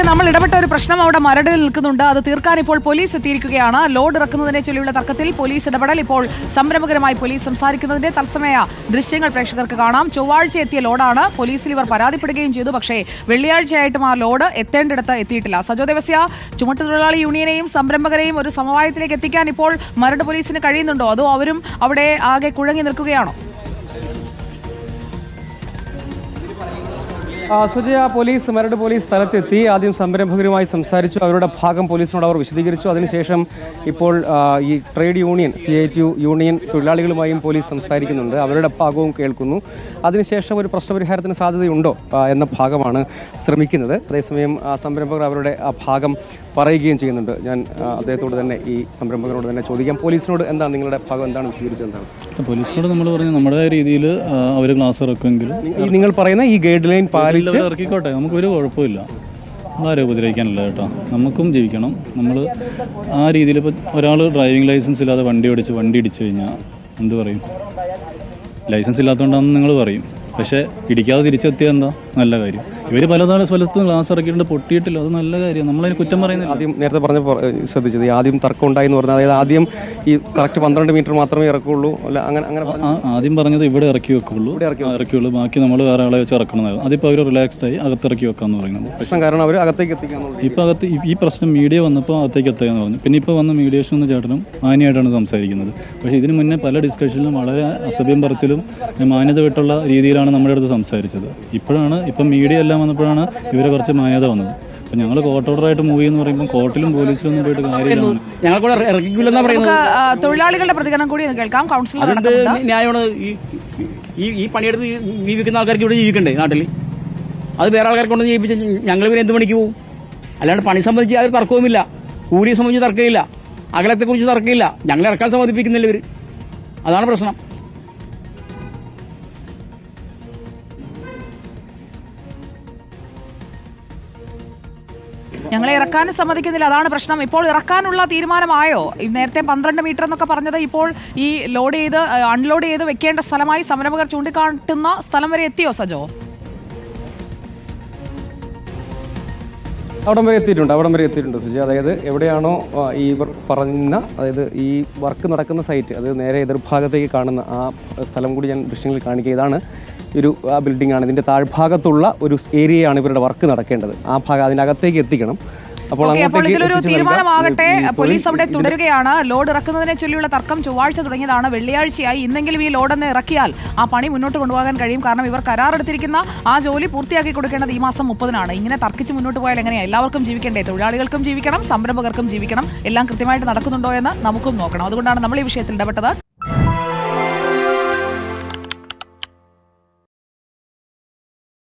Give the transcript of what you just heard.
നേരത്തെ നമ്മൾ ഇടപെട്ട ഒരു പ്രശ്നം അവിടെ മരടിൽ നിൽക്കുന്നുണ്ട്. അത് തീർക്കാൻ ഇപ്പോൾ പോലീസ് എത്തിയിരിക്കുകയാണ്. ലോഡ് ഇറക്കുന്നതിനെ ചൊല്ലിയുള്ള തർക്കത്തിൽ പോലീസ് ഇടപെടൽ. ഇപ്പോൾ സംരംഭകരുമായി പോലീസ് സംസാരിക്കുന്നതിന്റെ തത്സമയ ദൃശ്യങ്ങൾ പ്രേക്ഷകർക്ക് കാണാം. ചൊവ്വാഴ്ച എത്തിയ ലോഡാണ്. പോലീസിൽ ഇവർ പരാതിപ്പെടുകയും ചെയ്തു. പക്ഷേ വെള്ളിയാഴ്ചയായിട്ടും ആ ലോഡ് എത്തേണ്ടിടത്ത് എത്തിയിട്ടില്ല. സജോ ദേവസ്യ ചുമട്ടുതൊഴിലാളി യൂണിയനെയും സംരംഭകരെയും ഒരു സമവായത്തിലേക്ക് എത്തിക്കാൻ ഇപ്പോൾ മരട് പോലീസിന് കഴിയുന്നുണ്ടോ? അതോ അവരും അവിടെ ആകെ കുഴങ്ങി നിൽക്കുകയാണോ? സുജയ പോലീസ് മരട് പോലീസ് സ്ഥലത്തെത്തി ആദ്യം സംരംഭകരുമായി സംസാരിച്ചു. അവരുടെ ഭാഗം പോലീസിനോട് അവർ വിശദീകരിച്ചു. അതിനുശേഷം ഇപ്പോൾ ഈ trade union C I T U തൊഴിലാളികളുമായും police സംസാരിക്കുന്നുണ്ട്. അവരുടെ ഭാഗവും കേൾക്കുന്നു. അതിനുശേഷം ഒരു പ്രശ്നപരിഹാരത്തിന് സാധ്യതയുണ്ടോ എന്ന ഭാഗമാണ് ശ്രമിക്കുന്നത്. അതേസമയം ആ, സംരംഭകർ അവരുടെ ആ ഭാഗം പറയുകയും ചെയ്യുന്നുണ്ട്. ഞാൻ അദ്ദേഹത്തോട് തന്നെ ഈ സംരംഭകരോട് തന്നെ ചോദിക്കാം. പോലീസിനോട് എന്താണ് നിങ്ങളുടെ ഭാഗം? എന്താണ് വിശദീകരിച്ചത്? എന്താണ്? പോലീസിനോട് നമ്മൾ പറഞ്ഞു നമ്മുടെ രീതിയിൽ അവർ ക്ലാസ് ഇറക്കുമെങ്കിൽ നിങ്ങൾ പറയുന്ന ഈ ഗൈഡ് ലൈൻ പാലിച്ച് അവർ ഇറക്കിക്കോട്ടെ. നമുക്കൊരു കുഴപ്പമില്ല. ആരും ഉപദ്രവിക്കാനല്ല കേട്ടോ. നമുക്കും ജീവിക്കണം. നമ്മൾ ആ രീതിയിൽ ഇപ്പോൾ ഒരാൾ ഡ്രൈവിംഗ് ലൈസൻസ് ഇല്ലാതെ വണ്ടി ഓടിച്ച് വണ്ടി ഇടിച്ചു കഴിഞ്ഞാൽ എന്ത് പറയും? ലൈസൻസ് ഇല്ലാത്തതുകൊണ്ടാണെന്ന് നിങ്ങൾ പറയും. പക്ഷേ ഇടിക്കാതെ തിരിച്ചെത്തിയാൽ എന്താ? നല്ല കാര്യം. ഇവർ പലതാണ് സ്ഥലത്തും ക്ലാസ് ഇറക്കിയിട്ടുണ്ട് പൊട്ടിയിട്ടില്ല. അത് നല്ല കാര്യം. നമ്മളതിന് കുറ്റം പറയുന്നത് ആദ്യം നേരത്തെ പറഞ്ഞ ശ്രദ്ധിച്ചത് ആദ്യം തർക്കം ഉണ്ടായി എന്ന് പറഞ്ഞാൽ അതായത് ആദ്യം ഈ കറക്റ്റ് പന്ത്രണ്ട് മീറ്റർ മാത്രമേ ഇറക്കുള്ളൂ. അല്ല അങ്ങനെ അങ്ങനെ ആദ്യം പറഞ്ഞത് ഇവിടെ ഇറക്കി വെക്കുള്ളൂ. ഇറക്കി ഇറക്കിയുള്ളൂ. ബാക്കി നമ്മൾ വേറെ ആളെ വെച്ച് ഇറക്കണം അതിപ്പോൾ അവർ റിലാക്സ്ഡ് ആയി അകത്തിറക്കി വെക്കാന്ന് പറയുന്നത്. പ്രശ്നം കാരണം അവർ അകത്തേക്ക് എത്തിക്കാൻ ഇപ്പോൾ അകത്ത് ഈ- ഈ പ്രശ്നം മീഡിയ വന്നപ്പോൾ അകത്തേക്ക് എത്തുകയെന്ന് പറഞ്ഞു. പിന്നെ ഇപ്പോൾ വന്ന മീഡിയേഷൻ എന്ന ചേട്ടനും മാന്യമായിട്ടാണ് സംസാരിക്കുന്നത്. പക്ഷേ ഇതിനു മുന്നേ പല ഡിസ്കഷനിലും വളരെ അസഭ്യം പറച്ചിലും മാന്യത വിട്ടുള്ള രീതിയിലാണ് നമ്മുടെ അടുത്ത് സംസാരിച്ചത്. ഇപ്പോഴാണ് ഇപ്പം മീഡിയ എല്ലാം വന്നപ്പോഴാണ് ഇവരെ കുറച്ച് മാന്യത വന്നത്. അപ്പം ഞങ്ങൾ കോർട്ട് ഓർഡറായിട്ട് മൂവ് എന്ന് പറയുമ്പോൾ കോർട്ടിലും പോലീസിലും പോയിട്ട് കാര്യമില്ല. ഞങ്ങൾ കൂടെ ഇറക്കിക്കില്ലെന്നാ പറയുന്നത്. തൊഴിലാളികളുടെ പ്രതികരണം കൂടി കേൾക്കാം. കൗൺസിലർ അതെന്ത് ന്യായമാണ്? ഈ ഈ ഈ പണിയെടുത്ത് ജീവിക്കുന്ന ആൾക്കാർക്ക് ഇവിടെ ജീവിക്കണ്ടേ നാട്ടിൽ അത് വേറെ ആൾക്കാർക്ക് കൊണ്ട് ജീവിപ്പിച്ച് ഞങ്ങൾ പിന്നെ എന്ത് പണിക്ക് പോകും അല്ലാണ്ട് പണി സംബന്ധിച്ച് അവർ തർക്കവുമില്ല. കൂലിയെ സംബന്ധിച്ച് തർക്കമില്ല. അകലത്തെക്കുറിച്ച് തർക്കമില്ല. ഞങ്ങളെ ഇറക്കാൻ സമ്മതിപ്പിക്കുന്നില്ല ഇവർ അതാണ് പ്രശ്നം. ഞങ്ങളെ ഇറക്കാനും സമ്മതിക്കുന്നില്ല. അതാണ് പ്രശ്നം. ഇപ്പോൾ ഇറക്കാനുള്ള തീരുമാനമായോ? നേരത്തെ പന്ത്രണ്ട് മീറ്റർ എന്നൊക്കെ പറഞ്ഞത് ഇപ്പോൾ ഈ ലോഡ് ചെയ്ത് അൺലോഡ് ചെയ്ത് വെക്കേണ്ട സ്ഥലമായി സംരംഭകർ ചൂണ്ടിക്കാട്ടുന്ന സ്ഥലം വരെ എത്തിയോ സജോ? അവിടം വരെ എത്തിയിട്ടുണ്ട്. അവിടം വരെ എത്തിയിട്ടുണ്ട് സുജി. അതായത് എവിടെയാണോ ഈ പറഞ്ഞ അതായത് ഈ വർക്ക് നടക്കുന്ന സൈറ്റ് അത് നേരെ എതിർഭാഗത്തേക്ക് കാണുന്ന ആ സ്ഥലം കൂടി ഞാൻ ദൃശ്യങ്ങളിൽ കാണിക്കുക. ഇതാണ് ഒരു ബിൽഡിംഗ് ആണ്. ഇതിന്റെ താഴ്ഭാഗത്തുള്ള ഒരു ഏരിയയാണ് ഇവരുടെ വർക്ക് നടക്കേണ്ടത്. ആ ഭാഗം അതിനകത്തേക്ക് എത്തിക്കണം. അപ്പോൾ ഓക്കെ അപ്പോൾ ഇതിലൊരു തീരുമാനമാകട്ടെ പോലീസ് അവിടെ തുടരുകയാണ്. ലോഡ് ഇറക്കുന്നതിനെ ചൊല്ലിയുള്ള തർക്കം ചൊവ്വാഴ്ച തുടങ്ങിയതാണ്. വെള്ളിയാഴ്ചയായി ഇന്നെങ്കിലും ഈ ലോഡൊന്ന് ഇറക്കിയാൽ ആ പണി മുന്നോട്ട് കൊണ്ടുപോകാൻ കഴിയും. കാരണം ഇവർ കരാറെടുത്തിരിക്കുന്ന ആ ജോലി പൂർത്തിയാക്കി കൊടുക്കേണ്ടത് ഈ മാസം മുപ്പതിനാണ്. ഇങ്ങനെ തർക്കിച്ച് മുന്നോട്ട് പോയാൽ എങ്ങനെയാണ് എല്ലാവർക്കും ജീവിക്കണ്ടേ? തൊഴിലാളികൾക്കും ജീവിക്കണം സംരംഭകർക്കും ജീവിക്കണം. എല്ലാം കൃത്യമായിട്ട് നടക്കുന്നുണ്ടോ എന്ന് നമുക്കും നോക്കണം. അതുകൊണ്ടാണ് നമ്മൾ ഈ വിഷയത്തിൽ ഇടപെട്ടത്.